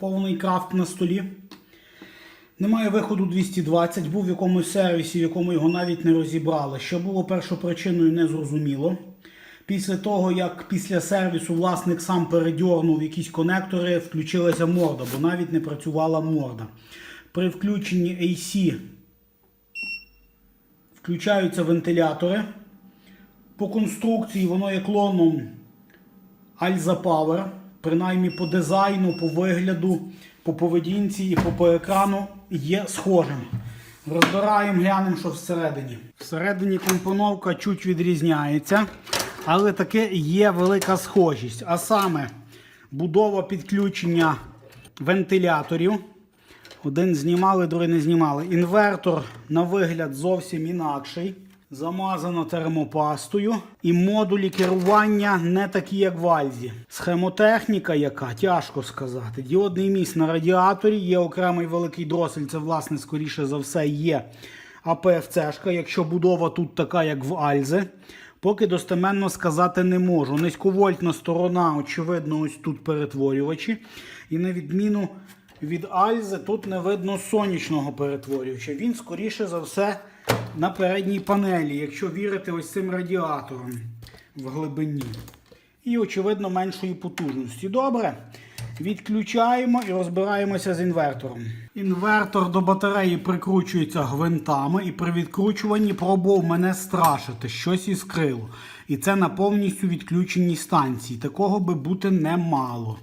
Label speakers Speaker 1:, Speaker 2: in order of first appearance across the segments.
Speaker 1: повний крафт на столі. Немає виходу 220, був в якомусь сервісі, в якому його навіть не розібрали. Що було першопричиною, не зрозуміло. Після того, як після сервісу власник сам передьорнув якісь конектори, включилася морда, бо навіть не працювала морда. При включенні AC включаються вентилятори. По конструкції воно є клоном Alza Power, принаймні по дизайну, по вигляду, по поведінці і по, екрану є схожим. Розбираємо, глянемо, що всередині. Всередині компоновка чуть відрізняється, але таке є велика схожість. А саме будова підключення вентиляторів. Один знімали, другий не знімали. Інвертор на вигляд зовсім інакший. Замазано термопастою. І модулі керування не такі, як в Альзі. Схемотехніка, яка тяжко сказати. Діодний міст на радіаторі, є окремий великий дросель. Це, власне, скоріше за все, є АПФЦ-шка, якщо будова тут така, як в Альзи. Поки достеменно сказати не можу. Низьковольтна сторона, очевидно, ось тут перетворювачі. І на відміну від Альзи тут не видно сонячного перетворювача. Він, скоріше за все, на передній панелі, якщо вірити ось цим радіатором в глибині. І, очевидно, меншої потужності. Добре. Відключаємо і розбираємося з інвертором. Інвертор до батареї прикручується гвинтами, і при відкручуванні пробував мене страшити, щось іскрило. І це на повністю відключеній станції. Такого би бути не мало.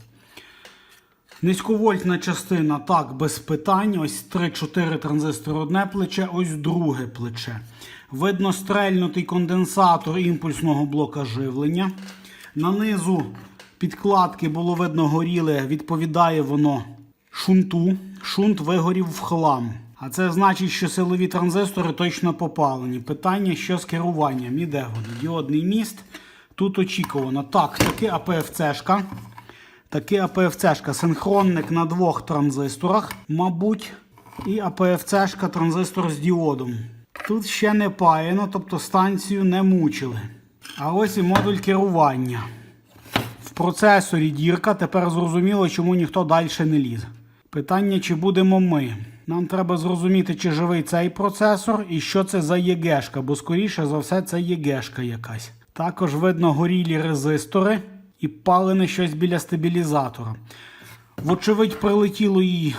Speaker 1: Низьковольтна частина, так, без питань. Ось 3-4 транзистори одне плече, ось друге плече. Видно стрельнутий конденсатор імпульсного блока живлення. Нанизу підкладки було видно горіле, відповідає воно шунту. Шунт вигорів в хлам. А це значить, що силові транзистори точно попалені. Питання, що з керуванням, іде воно. Діодний міст. Тут очікувано. Так, таки АПФЦ-шка. Таки АПФЦ-шка. Синхронник на двох транзисторах, мабуть. І АПФЦ-шка транзистор з діодом. Тут ще не паяно, тобто станцію не мучили. А ось і модуль керування. В процесорі дірка. Тепер зрозуміло, чому ніхто далі не ліз. Питання, чи будемо ми. Нам треба зрозуміти, чи живий цей процесор і що це за ЄГЕшка, бо скоріше за все це ЄГЕшка якась. Також видно горілі резистори і палене щось біля стабілізатора. Вочевидь, прилетіло їй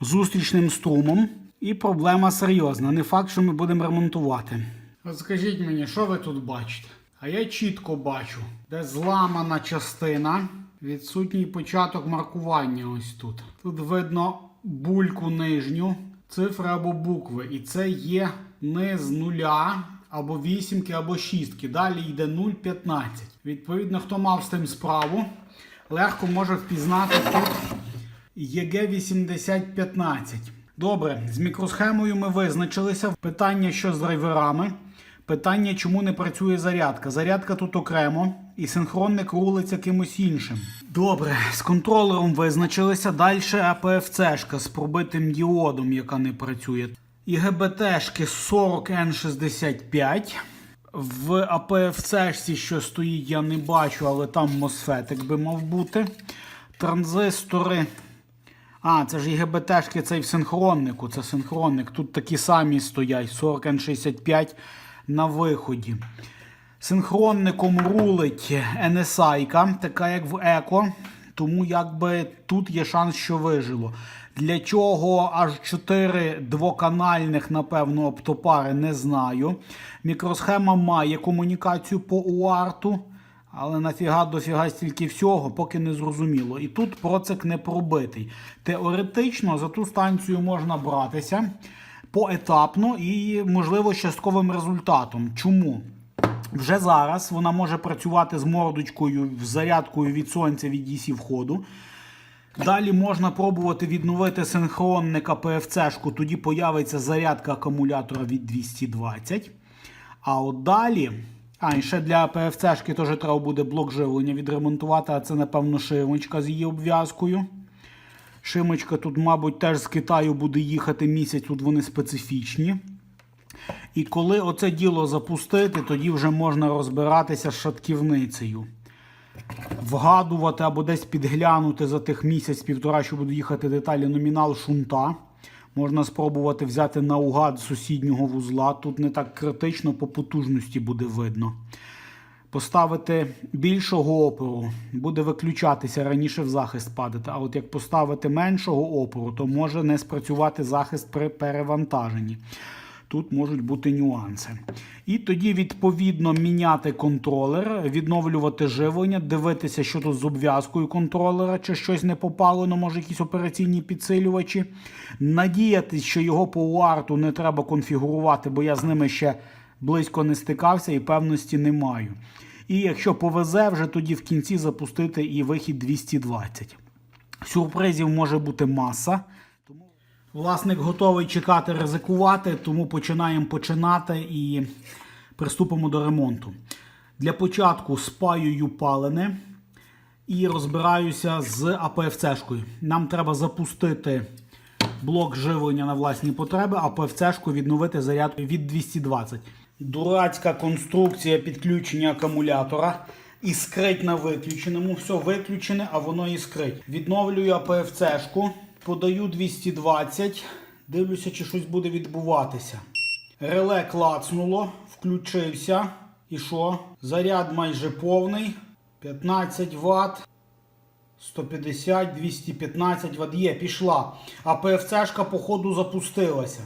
Speaker 1: зустрічним струмом, і проблема серйозна. Не факт, що ми будемо ремонтувати. От скажіть мені, що ви тут бачите? А я чітко бачу, де зламана частина, відсутній початок маркування ось тут. Тут видно бульку нижню, цифри або букви. І це є низ нуля або вісімки, або шістки. Далі йде 0,15. Відповідно, хто мав з тим справу, легко може впізнати тут ЄГ8015. Добре, з мікросхемою ми визначилися. Питання, що з драйверами. Питання, чому не працює зарядка. Зарядка тут окремо, і синхронник рулиться кимось іншим. Добре, з контролером визначилися. Далі АПФЦ-шка з пробитим діодом, яка не працює. І ГБТ-шки 40N65. В АПФЦ-шці, що стоїть, я не бачу, але там мосфетик би мав бути. Транзистори. А, це ж і ГБТшки, цей в синхроннику. Це синхронник. Тут такі самі стоять. 40N65 на виході. Синхронником рулить NSI, така як в Еко. Тому якби тут є шанс, що вижило. Для чого аж 4 двоканальних, напевно, оптопари, не знаю. Мікросхема має комунікацію по UART, але нафіга дофіга стільки всього, поки не зрозуміло. І тут процик не пробитий. Теоретично за ту станцію можна братися поетапно і, можливо, частковим результатом. Чому? Вже зараз вона може працювати з мордочкою, зарядкою від сонця від DC входу. Далі можна пробувати відновити синхронник АПФЦ-шку, тоді появиться зарядка акумулятора від 220. А от далі. А, і ще для АПФЦ-шки теж треба буде блок живлення відремонтувати, а це, напевно, шимочка з її обв'язкою. Шимочка тут, мабуть, теж з Китаю буде їхати місяць, тут вони специфічні. І коли оце діло запустити, тоді вже можна розбиратися з шатківницею. Вгадувати або десь підглянути за тих місяць-півтора, що буду їхати деталі номінал шунта. Можна спробувати взяти наугад сусіднього вузла. Тут не так критично по потужності буде видно. Поставити більшого опору, буде виключатися раніше в захист падати. А от як поставити меншого опору, то може не спрацювати захист при перевантаженні. Тут можуть бути нюанси. І тоді, відповідно, міняти контролер, відновлювати живлення, дивитися, що тут з обв'язкою контролера, чи щось не попалено, може якісь операційні підсилювачі. Надіятись, що його по уарту не треба конфігурувати, бо я з ними ще близько не стикався і певності не маю. І якщо повезе, вже тоді в кінці запустити і вихід 220. Сюрпризів може бути маса. Власник готовий чекати, ризикувати, тому починаємо починати і приступимо до ремонту. Для початку спаюю палене і розбираюся з АПФЦ-шкою. Нам треба запустити блок живлення на власні потреби, АПФЦ-шку відновити заряд від 220. Дурацька конструкція підключення акумулятора. Іскрить на виключеному. Все виключене, а воно іскрить. Відновлюю АПФЦ-шку. Подаю 220, дивлюся, чи щось буде відбуватися. Реле клацнуло, включився. І що? Заряд майже повний. 15 Вт. 150, 215 Вт є, пішла. А ПФЦшка, походу, запустилася.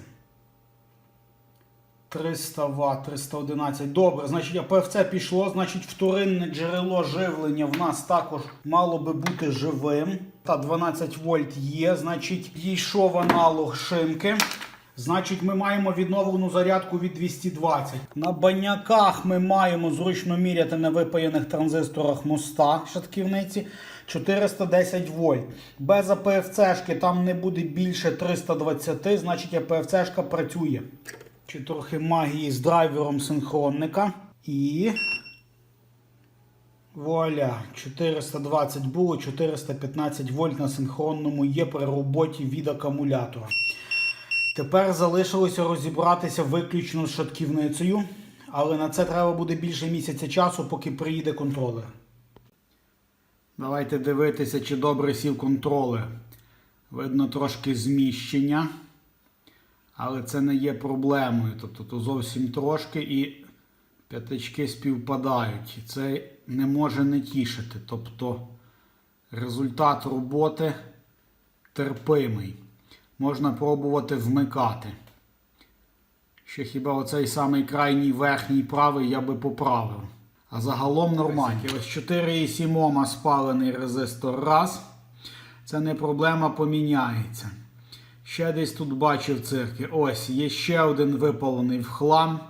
Speaker 1: 300 Вт, 311. Добре, значить, АПФЦ пішло, значить, вторинне джерело живлення в нас також мало би бути живим. Та 12 вольт є, значить, дійшов аналог шинки. Значить, ми маємо відновлену зарядку від 220. На баняках ми маємо зручно міряти на випаяних транзисторах моста шатківниці 410 вольт. Без АПФЦ-шки там не буде більше 320, значить АПФЦ-шка працює. Чи трохи магії з драйвером синхронника. І. Вуаля, 420 було, 415 вольт на синхронному є при роботі від акумулятора. Тепер залишилося розібратися виключно з шатківницею, але на це треба буде більше місяця часу, поки приїде контролер. Давайте дивитися, чи добре сів контролер. Видно трошки зміщення, але це не є проблемою. Тобто то зовсім трошки і п'ятачки співпадають. І це не може не тішити. Тобто результат роботи терпимий. Можна пробувати вмикати. Ще хіба оцей самий крайній верхній правий я би поправив. А загалом нормально. Ось 4,7 Ома спалений резистор раз. Це не проблема, поміняється. Ще десь тут бачив цирки. Ось, є ще один випалений в хлам.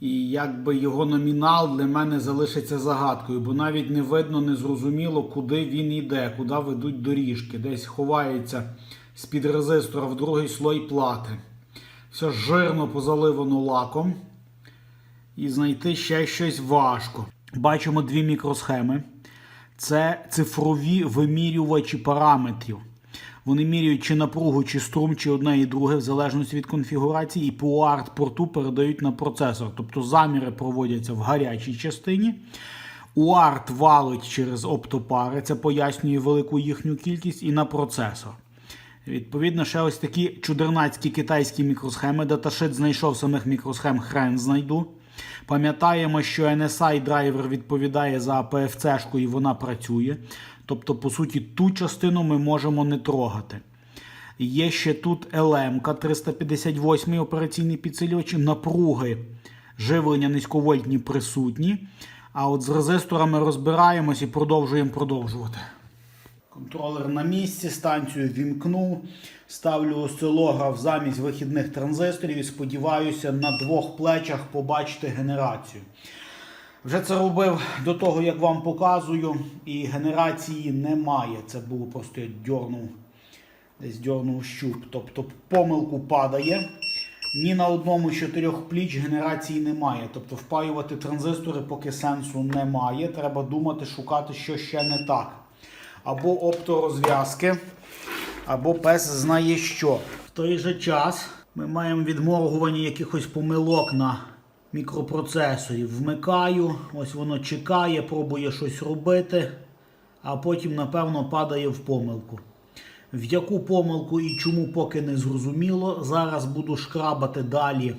Speaker 1: І якби його номінал для мене залишиться загадкою, бо навіть не видно, не зрозуміло, куди він йде, куди ведуть доріжки. Десь ховається з-під резистора в другий слой плати. Все жирно позаливано лаком. І знайти ще щось важко. Бачимо дві мікросхеми. Це цифрові вимірювачі параметрів. Вони міряють чи напругу, чи струм, чи одне і друге, в залежності від конфігурації, і по UART-порту передають на процесор. Тобто заміри проводяться в гарячій частині. UART валить через оптопари, це пояснює велику їхню кількість, і на процесор. Відповідно, ще ось такі чудернацькі китайські мікросхеми. Даташит знайшов самих мікросхем, хрен знайду. Пам'ятаємо, що NSI драйвер відповідає за APFC-шку і вона працює. Тобто, по суті, ту частину ми можемо не трогати. Є ще тут LM 358 операційний підсилювач, напруги живлення низьковольтні присутні. А от з резисторами розбираємось і продовжуємо продовжувати. Контролер на місці, станцію вімкнув, ставлю осцилограф замість вихідних транзисторів і сподіваюся на двох плечах побачити генерацію. Вже це робив до того, як вам показую, і генерації немає. Це було просто я дьорнув, десь дьорнув щуп. Тобто помилку падає. Ні на одному з чотирьох пліч генерації немає. Тобто впаювати транзистори поки сенсу немає. Треба думати, шукати, що ще не так. Або опторозв'язки, або пес знає що. В той же час ми маємо відморгування якихось помилок на мікропроцесорів. Вмикаю, ось воно чекає, пробує щось робити, а потім, напевно, падає в помилку. В яку помилку і чому поки не зрозуміло. Зараз буду шкрабати далі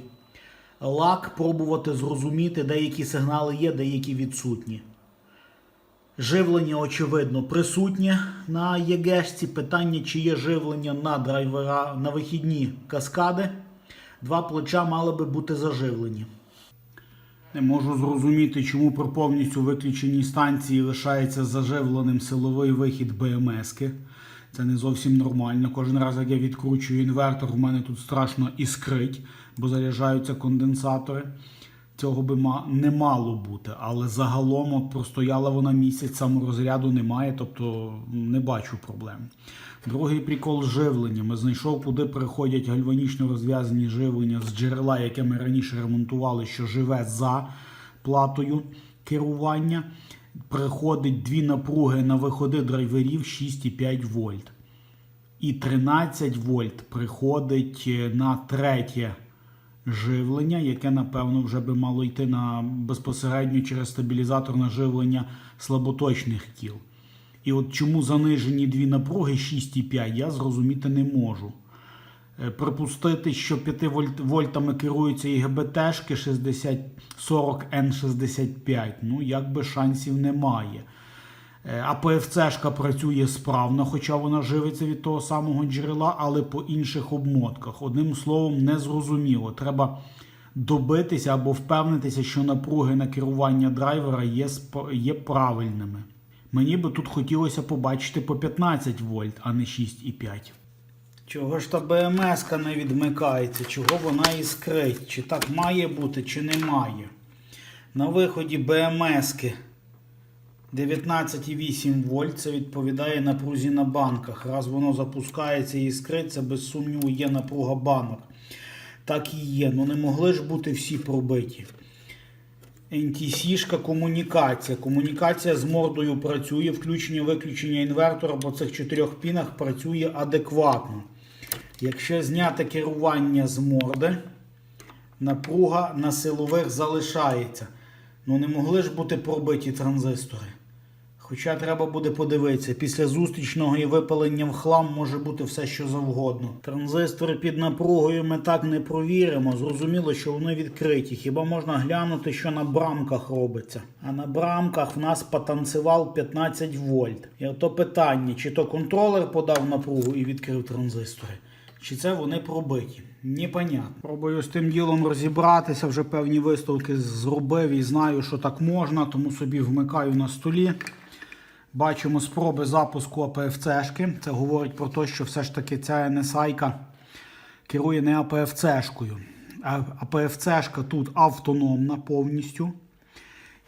Speaker 1: лак, пробувати зрозуміти, деякі сигнали є, деякі відсутні. Живлення, очевидно, присутнє на ЄГЕшці. Питання, чи є живлення на драйвера на вихідні каскади. Два плеча мали би бути заживлені. Не можу зрозуміти, чому при повністю виключеній станції лишається заживленим силовий вихід БМСки. Це не зовсім нормально. Кожен раз, як я відкручую інвертор, в мене тут страшно іскрить, бо заряджаються конденсатори. Цього би не мало бути, але загалом от простояла вона місяць, саморозряду немає, тобто не бачу проблем. Другий прикол з живленням. Знайшов, куди приходять гальванічно розв'язані живлення з джерела, яке ми раніше ремонтували, що живе за платою керування. Приходить дві напруги на виходи драйверів 6,5 вольт. І 13 вольт приходить е, на третє живлення, яке, напевно, вже би мало йти на безпосередньо через стабілізаторне живлення слаботочних кіл. І от чому занижені дві напруги 6,5, я зрозуміти не можу. Е, Припустити, що 5 вольт, вольтами керуються і ГБТшки 6040N65, ну якби шансів немає. Е, А ПФЦшка працює справно, хоча вона живиться від того самого джерела, але по інших обмотках. Одним словом, не зрозуміло. Треба добитися або впевнитися, що напруги на керування драйвера є, є правильними. Мені би тут хотілося побачити по 15 вольт, а не 6,5. Чого ж та БМС не відмикається? Чого вона іскрить? Чи так має бути, чи не має? На виході БМСки 19,8 вольт. Це відповідає напрузі на банках. Раз воно запускається і іскриться, без сумніву, є напруга банок. Так і є. Ну не могли ж бути всі пробиті. NTC-шка комунікація. Комунікація з мордою працює, включення-виключення інвертора по цих чотирьох пінах працює адекватно. Якщо зняти керування з морди, напруга на силових залишається. Ну не могли ж бути пробиті транзистори. Хоча треба буде подивитися, після зустрічного і випалення в хлам може бути все, що завгодно. Транзистори під напругою ми так не провіримо. Зрозуміло, що вони відкриті. Хіба можна глянути, що на брамках робиться? А на брамках в нас потанцював 15 вольт. І ото питання, чи то контролер подав напругу і відкрив транзистори, чи це вони пробиті. Непонятно. Пробую з тим ділом розібратися, вже певні виставки зробив і знаю, що так можна, тому собі вмикаю на столі. Бачимо спроби запуску АПФЦшки. Це говорить про те, що все ж таки ця NSI керує не АПФЦшкою. А АПФЦшка тут автономна повністю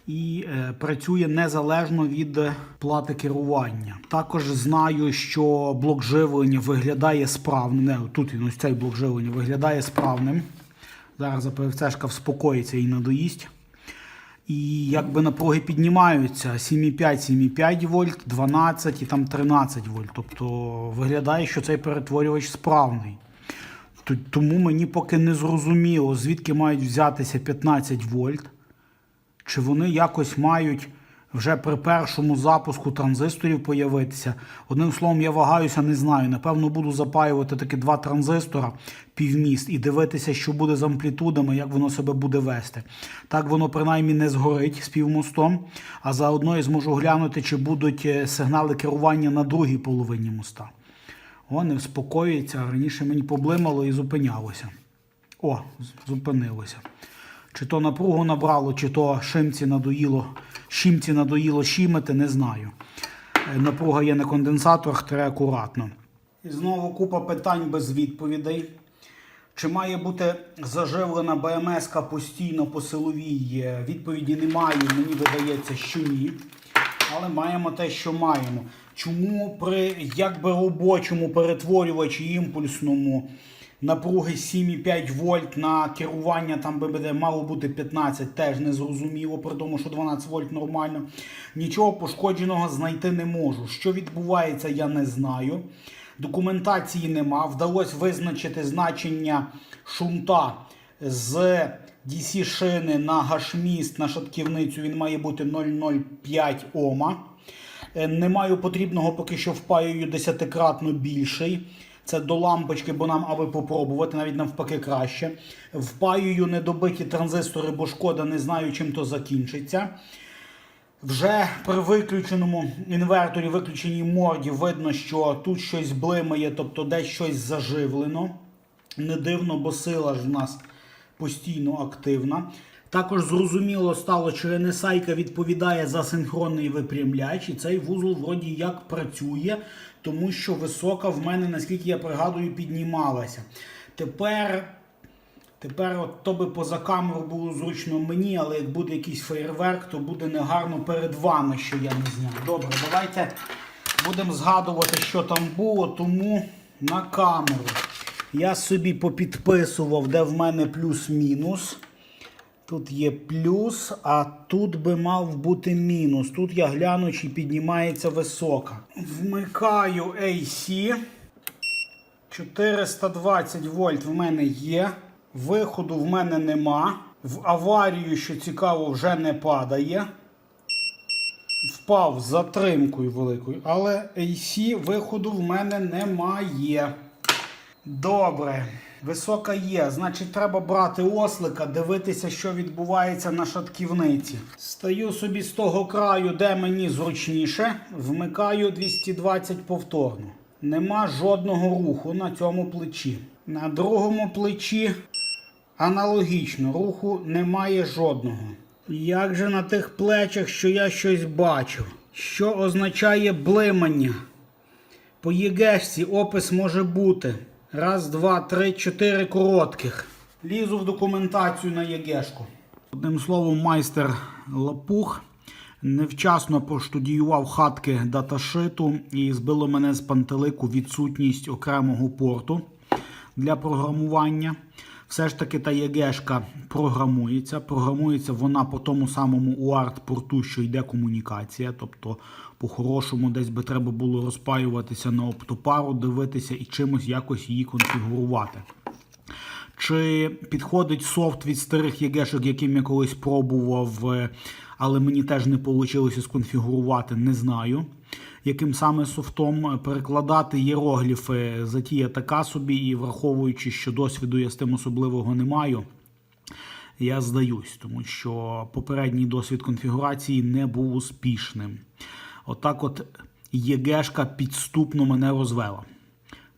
Speaker 1: і е, працює незалежно від плати керування. Також знаю, що блок живлення виглядає справним. Не, тут він ось цей блок живлення виглядає справним. Зараз АПФЦшка вспокоїться і надоїсть. І якби напруги піднімаються 7,5, 7,5 вольт, 12 і там 13 вольт. Тобто виглядає, що цей перетворювач справний. Тому мені поки не зрозуміло, звідки мають взятися 15 вольт. Чи вони якось мають вже при першому запуску транзисторів появитися. Одним словом, я вагаюся, не знаю. Напевно, буду запаювати таки два транзистора півміст і дивитися, що буде з амплітудами, як воно себе буде вести. Так воно принаймні не згорить з півмостом, а заодно я зможу глянути, чи будуть е, сигнали керування на другій половині моста. О, не вспокоюється. Раніше мені поблимало і зупинялося. О, зупинилося. Чи то напругу набрало, чи то шимці надоїло, шимці надоїло щимити, не знаю. Е, Напруга є на конденсаторах, треба акуратно. І знову купа питань без відповідей. Чи має бути заживлена БМС постійно по силовій? Е, Відповіді немає, мені видається, що ні. Але маємо те, що маємо. Чому при якби робочому перетворювачі імпульсному напруги 7,5 вольт на керування там би буде мало бути 15, теж не зрозуміло, при тому, що 12 вольт нормально. Нічого пошкодженого знайти не можу. Що відбувається, я не знаю. Документації нема. Вдалося визначити значення шунта з DC шини на гашміст на шатківницю він має бути 0,05 Ома. Е, Не маю потрібного поки що впаюю десятикратно більший. Це до лампочки, бо нам аби попробувати, навіть навпаки краще. Впаюю недобиті транзистори, бо шкода, не знаю, чим то закінчиться. Вже при виключеному інверторі, виключеній морді, видно, що тут щось блимає, тобто десь щось заживлено. Не дивно, бо сила ж в нас постійно активна. Також зрозуміло стало, що NSI відповідає за синхронний випрямляч, і цей вузол вроді як працює, тому що висока в мене, наскільки я пригадую, піднімалася. Тепер Тепер от то би поза камеру було зручно мені, але як буде якийсь феєрверк, то буде негарно перед вами, що я не зняв. Добре, давайте будемо згадувати, що там було, тому на камеру. Я собі попідписував, де в мене плюс-мінус. Тут є плюс, а тут би мав бути мінус. Тут я гляну, чи піднімається висока. Вмикаю AC. 420 вольт в мене є. Виходу в мене нема. В аварію, що цікаво, вже не падає. Впав з затримкою великою. Але AC виходу в мене немає. Добре. Висока є. Значить, треба брати ослика, дивитися, що відбувається на шатківниці. Стаю собі з того краю, де мені зручніше. Вмикаю 220 повторно. Нема жодного руху на цьому плечі. На другому плечі аналогічно, руху немає жодного. Як же на тих плечах, що я щось бачив? Що означає блимання? По ЄГЕшці опис може бути. Раз, два, три, чотири коротких. Лізу в документацію на ЄГЕшку. Одним словом, майстер Лапух невчасно проштудіював хатки даташиту і збило мене з пантелику відсутність окремого порту для програмування. Все ж таки та ЄГЕшка програмується. Програмується вона по тому самому UART порту, що йде комунікація. Тобто, по-хорошому, десь би треба було розпаюватися на оптопару, дивитися і чимось якось її конфігурувати. Чи підходить софт від старих ЄГЕшок, яким я колись пробував, е, але мені теж не вийшло сконфігурувати, не знаю. Яким саме софтом перекладати іерогліфи затія така собі, і враховуючи, що досвіду я з тим особливого не маю, я здаюсь, тому що попередній досвід конфігурації не був успішним. Отак, от ЄГЕшка підступно мене розвела.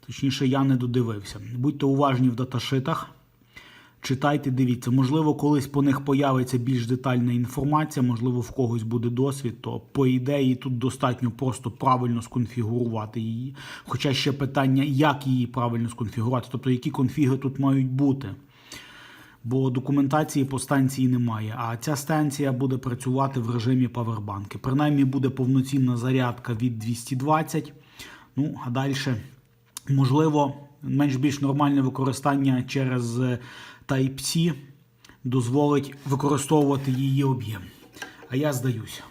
Speaker 1: Точніше, я не додивився. Будьте уважні в даташитах. Читайте, дивіться, можливо, колись по них появиться більш детальна інформація, можливо, в когось буде досвід, то по ідеї тут достатньо просто правильно сконфігурувати її. Хоча ще питання, як її правильно сконфігурувати, тобто які конфіги тут мають бути. Бо документації по станції немає. А ця станція буде працювати в режимі павербанки. Принаймні буде повноцінна зарядка від 220. Ну, а далі, можливо, менш-більш нормальне використання через Type-C дозволить використовувати її об'єм. А я здаюся.